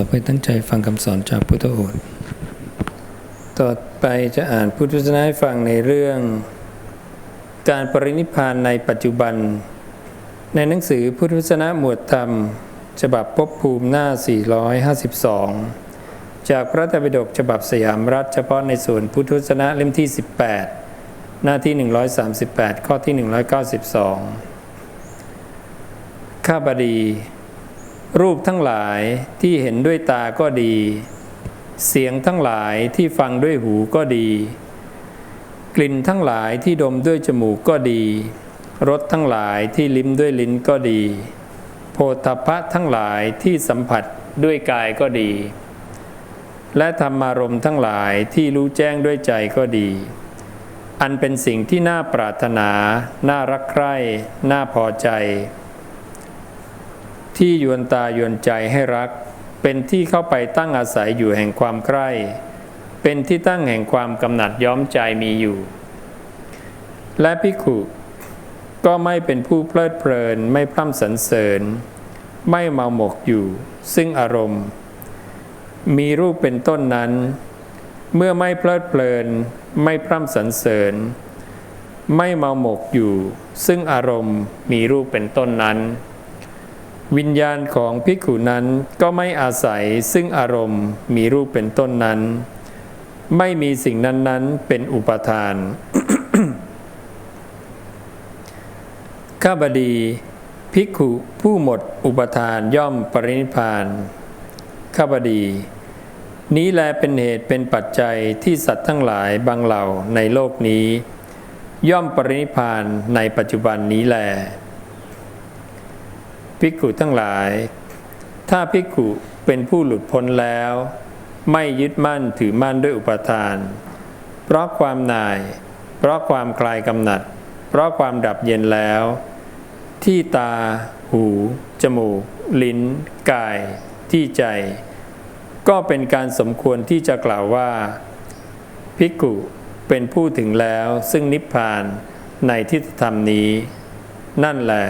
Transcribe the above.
ต่อไปตั้งใจฟังคำสอนจากพุทธโอษฐ์ต่อไปจะอ่านพุทธวจนะให้ฟังในเรื่อง การปรินิพานในปัจจุบัน ในหนังสือพุทธวจนะหมวดธรรม ฉบับภพภูมิหน้า 452 จากพระไตรปิฎกฉบับสยามรัฐเฉพาะในส่วนพุทธวจนะเล่มที่ 18 หน้าที่ 138 ข้อที่ 192 ข้าบดี รูปทั้งหลายที่เห็นด้วยตาก็ดี เสียงทั้งหลายที่ฟังด้วยหูก็ดี กลิ่นทั้งหลายที่ดมด้วยจมูกก็ดี รสทั้งหลายที่ลิ้มด้วยลิ้นก็ดี โพธพะทั้งหลายที่สัมผัสด้วยกายก็ดี และธรรมารมณ์ทั้งหลายที่รู้แจ้งด้วยใจก็ดี อันเป็นสิ่งที่น่าปรารถนา น่ารักใคร่ น่าพอใจ ที่ยวนตายวนใจให้รัก เป็นที่เข้าไปตั้งอาศัยอยู่แห่งความใคร่เป็นที่ตั้งแห่งความกำหนัดย้อมใจมีอยู่ และพิกขุก็ไม่เป็นผู้เพลิดเพลินไม่พร่ำสรรเสริญ ไม่เมาหมกอยู่ ซึ่งอารมณ์ มีรูปเป็นต้นนั้น เมื่อไม่เพลิดเพลิน ไม่พร่ำสรรเสริญ ไม่เมาหมกอยู่ ซึ่งอารมณ์มีรูปเป็นต้นนั้น วิญญาณของภิกขุนั้นก็ไม่อาศัยซึ่งอารมณ์มีรูปเป็นต้นนั้น ไม่มีสิ่งนั้นๆ เป็นอุปทาน ข้าบดี ภิกขุผู้หมดอุปทานย่อมปรินิพาน ข้าบดี นี้แลเป็นเหตุเป็นปัจจัยที่สัตว์ทั้งหลายบางเหล่าในโลกนี้ ย่อมปรินิพพานในปัจจุบันนี้แล ภิกขุทั้งหลาย ถ้าภิกขุเป็นผู้หลุดพ้นแล้ว ไม่ยึดมั่นถือมั่นด้วยอุปทาน เพราะความหน่าย เพราะความคลายกำหนัด เพราะความดับเย็นแล้ว ที่ตา หู จมูก ลิ้น กาย ที่ใจ ก็เป็นการสมควรที่จะกล่าวว่า ภิกขุเป็นผู้ถึงแล้วซึ่งนิพพานในทิฏฐธรรมนี้ นั่นแหละ